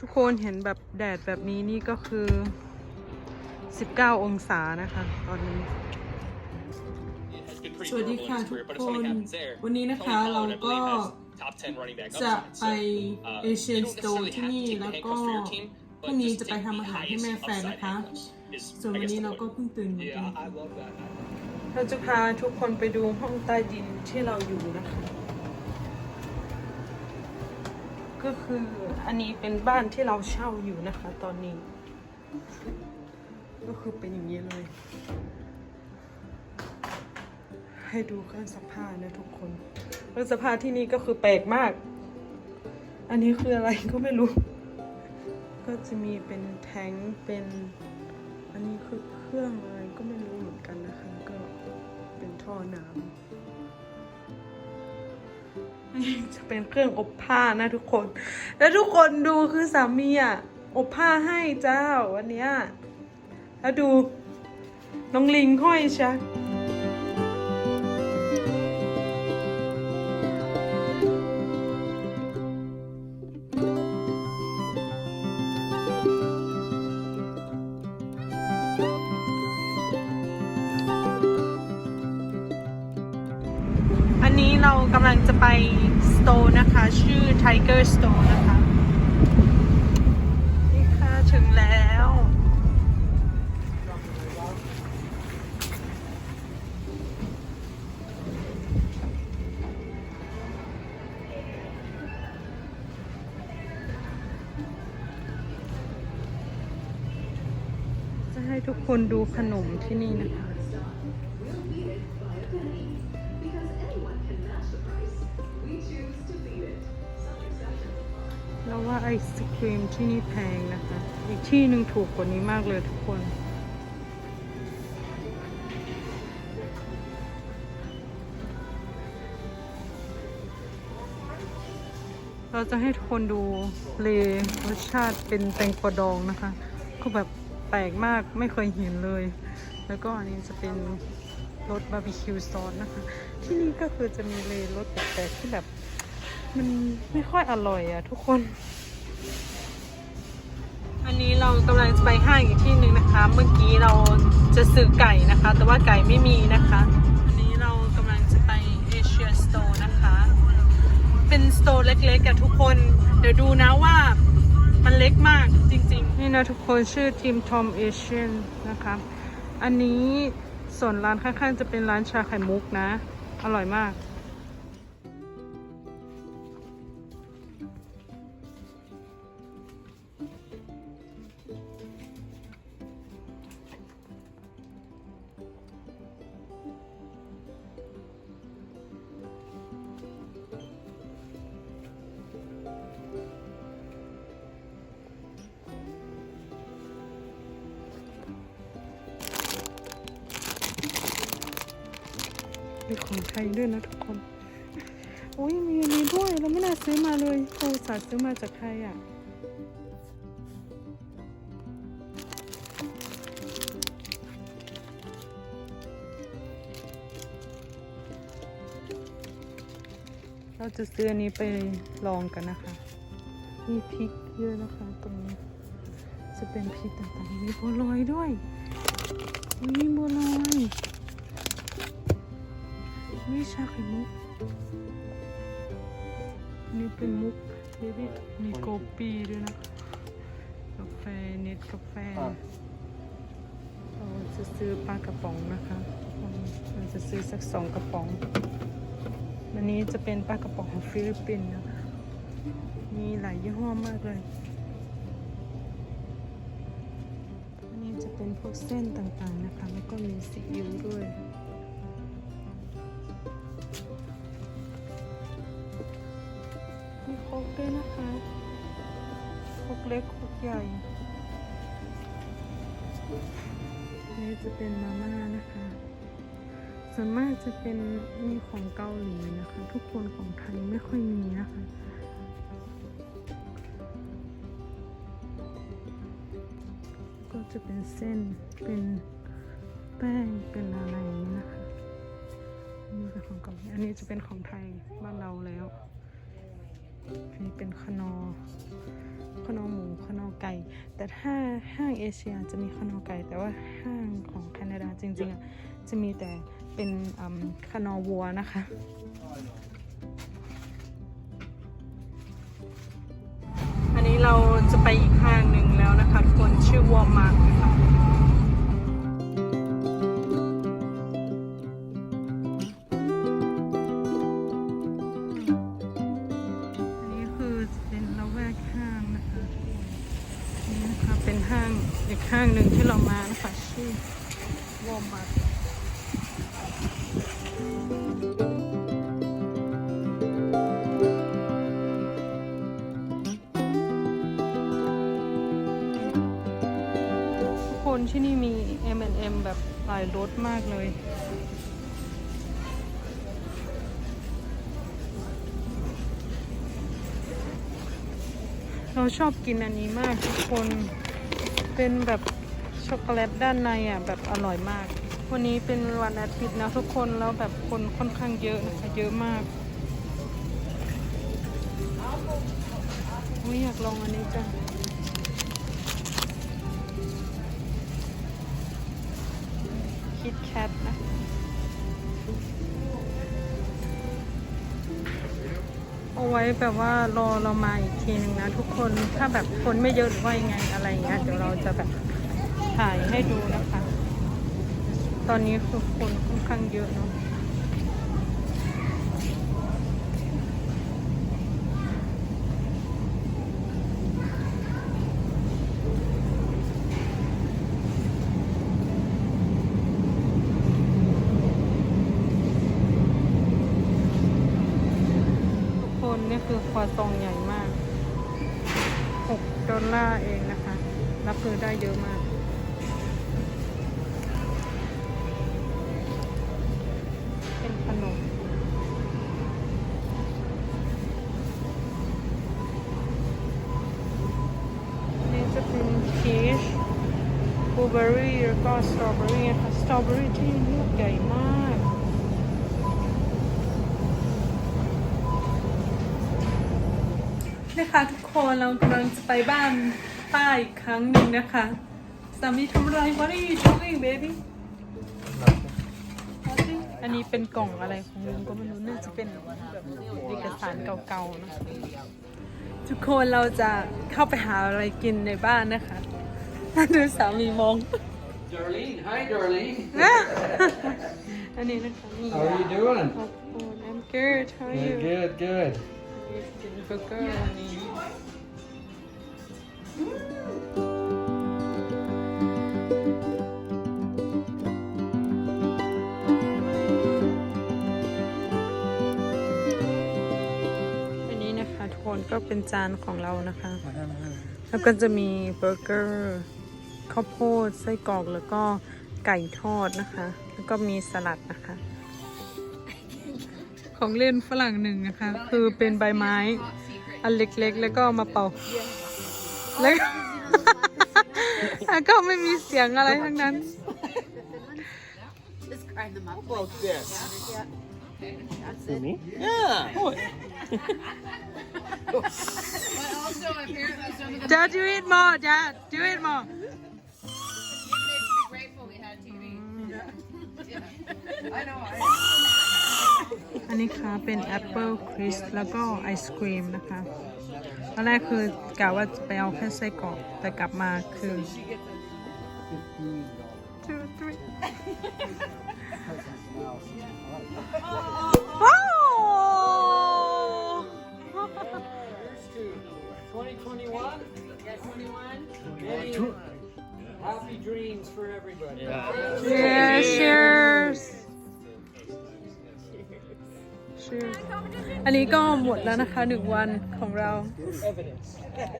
ทุกคนเห็นแบบแดดแบบนี้นี่ก็คือ 19 องศานะคะ ตอนนี้ สวัสดีค่ะทุกคน วันนี้นะคะเราก็จะไปเอเชียนสโตร์ที่นี่แล้วก็พรุ่งนี้จะไปทำอาหารให้แม่แฟนนะคะ ส่วนวันนี้เราก็เพิ่งตื่นเหมือนกันเราจะพาทุกคนไปดูห้องใต้ดินที่เราอยู่นะคะ ก็คืออันนี้เป็นบ้านที่เราเช่าอยู่นะคะ ตอนนี้ ก็คือเป็นอย่างนี้เลย ให้ดูเครื่องซักผ้านะทุกคนเครื่องซักผ้าที่นี่ก็คือแปลกมาก อันนี้คืออะไรก็ไม่รู้ ก็จะมีเป็นแทงเป็น อันนี้คือเครื่องอะไรก็ไม่รู้เหมือนกันนะคะ ก็เป็นท่อน้ำ นี่จะเป็นเครื่องอบผ้านะทุกคน แล้วทุกคนดูคือสามีอะอบผ้าให้เจ้าวันเนี้ยแล้วดูน้องลิงห้อยชัก กำลังจะไปสโตร์นะคะ ชื่อ Tiger Store นะคะ นี่ค่ะถึงแล้ว จะให้ทุกคนดูขนมที่นี่นะคะ เราว่าไอศครีมที่นี่แพงนะคะ อีกที่หนึ่งถูกกว่านี้มากเลยทุกคน เราจะให้ทุกคนดูเลรสชาติเป็นแตงกวาดองนะคะคือแบบแปลกมากไม่เคยเห็นเลย แล้วก็อันนี้จะเป็น รสบาร์บีคิวซอสนะคะ ที่นี่ก็คือจะมีเลรสแปลกๆที่แบบ มันไม่ค่อยอร่อยอะทุกคน อันนี้เรากำลังจะไปห้างอีกที่หนึ่งนะคะ เมื่อกี้เราจะซื้อไก่นะคะ แต่ว่าไก่ไม่มีนะคะ อันนี้เรากำลังจะไปเอเชียสโตร์นะคะ เป็นสโตร์เล็กๆอะทุกคน เดี๋ยวดูนะว่ามันเล็กมากจริงๆ นี่นะทุกคนชื่อทีมทอมเอเชียนนะคะ อันนี้ ส่วนร้านข้างๆ จะเป็นร้านชาไข่มุกนะ อร่อยมาก มีของไทยด้วยนะทุกคน โอ้ยมีอันนี้ด้วย เราไม่น่าซื้อมาเลยโอ้สาซื้อมาจากไทยอะ เราจะซื้ออันนี้ไปลองกันนะคะ มีพริกเยอะนะคะตรงนี้ จะเป็นพริกต่างๆ มีบัวลอยด้วย มีบัวลอย ชาไข่มุก นี่เป็นมุกเบบี้มีโกปีด้วยนะกาแฟเน็ตกาแฟเราจะซื้อปลากระป๋องนะคะเราจะซื้อสักสองกระป๋องอันนี้จะเป็นปลากระป๋องของฟิลิปปินส์นะคะมีหลายยี่ห้อมากเลยอันนี้จะเป็นพวกเส้นต่างๆนะคะ แล้วก็มีซีอิ๊วด้วย กด้วยนะคะโคกเล็กโคกใหญ่ นี่จะเป็นมาม่านะคะส่วนมากจะเป็นมีของเกาหลีนะคะ ทุกคนของไทยไม่ค่อยมีนะคะก็จะเป็นเส้นเป็นแป้งเป็นอะไรนี้นะคะนี่เป็นของเกาหลีอันนี้จะเป็นของไทยบ้านเราแล้ว นี่เป็นขนอขนอหมูคนอไก่ แต่ถ้าห้างเอเชียจะมีคนอไก่ แต่ว่าห้างของแคนาดาจริงๆอะจะมีแต่เป็นคนอวัวนะคะอันนี้เราจะไปอีกห้างหนึ่งแล้วนะคะทุกคนชื่อวอร์มาร์นะคะ ห้างหนึ่งที่เรามานะคะชื่อวอมาร์ทุกคนที่นี่มี M&M แบบหลายรสมากเลย เราชอบกินอันนี้มากทุกคน เป็นแบบช็อกโกแลตด้านในอะแบบอร่อยมาก วันนี้เป็นวันอาทิตย์นะทุกคนแล้วแบบคนค่อนข้างเยอะนะคะเยอะมากอุ๊ยอยากลองอันนี้จังคิดแคท ไว้แบบว่ารอเรามาอีกทีหนึ่งนะทุกคนถ้าแบบคนไม่เยอะหรือว่ายังไงอะไรเงี้ยเดี๋ยวเราจะแบบถ่ายให้ดูนะคะ ตอนนี้คือคนค่อนข้างเยอะเนาะ นี่คือควาซองใหญ่มาก 6 ดอลลาร์เองนะคะ รับคือได้เยอะมาก เป็นขนมนี่จะเป็นพีชบลูเบอร์รี่แล้วก็สตรอเบอรี่ค่ะสตรอเบอรี่ที่ลูกใหญ่มาก นะคะทุกคนเรากำลังจะไปบ้านป้าอีกครั้งหนึ่งนะคะสามีทำอะไร What are you doing baby อันนี้เป็นกล่องอะไรของลุงก็ไม่รู้น่าจะเป็นแบบเอกสารเก่าๆนะทุกคนเราจะเข้าไปหาอะไรกินในบ้านนะคะดูสามีมอง Darlene, hi Darlene. อันนี้นะคะนี่ How are you doing? ขอบคุณ I'm good how are you Good, good, good. กินเบอร์เกอร์อันนี้อันนี้นะคะทุกคนก็เป็นจานของเรานะคะ แล้วก็จะมีเบอร์เกอร์ข้าวโพดไส้กรอกแล้วก็ไก่ทอดนะคะ แล้วก็มีสลัดนะคะ ของเล่นฝรั่งหนึ่งนะคะ คือเป็นใบไม้ อันเล็กๆ แล้วก็เอามาเป่า แล้วก็แล้วก็ไม่มีเสียงอะไรทั้งนั้น Just grind them up. About this. That's For it. me? Yeah. Oh, But also, apparently, some of the Dad do it more Dad do it more Maybe they อันนี้ค่ะเป็นแอปเปิลคริสแล้วก็ไอศครีมนะคะตอนแรกคือกะว่าจะไปเอาแค่ไส้กรอกแต่กลับมาคือ two three ว้าว 2021? Many happy dreams for everybody. yeah cheers ชื่อ อันนี้ก็หมดแล้วนะคะหนึ่งวันของเรา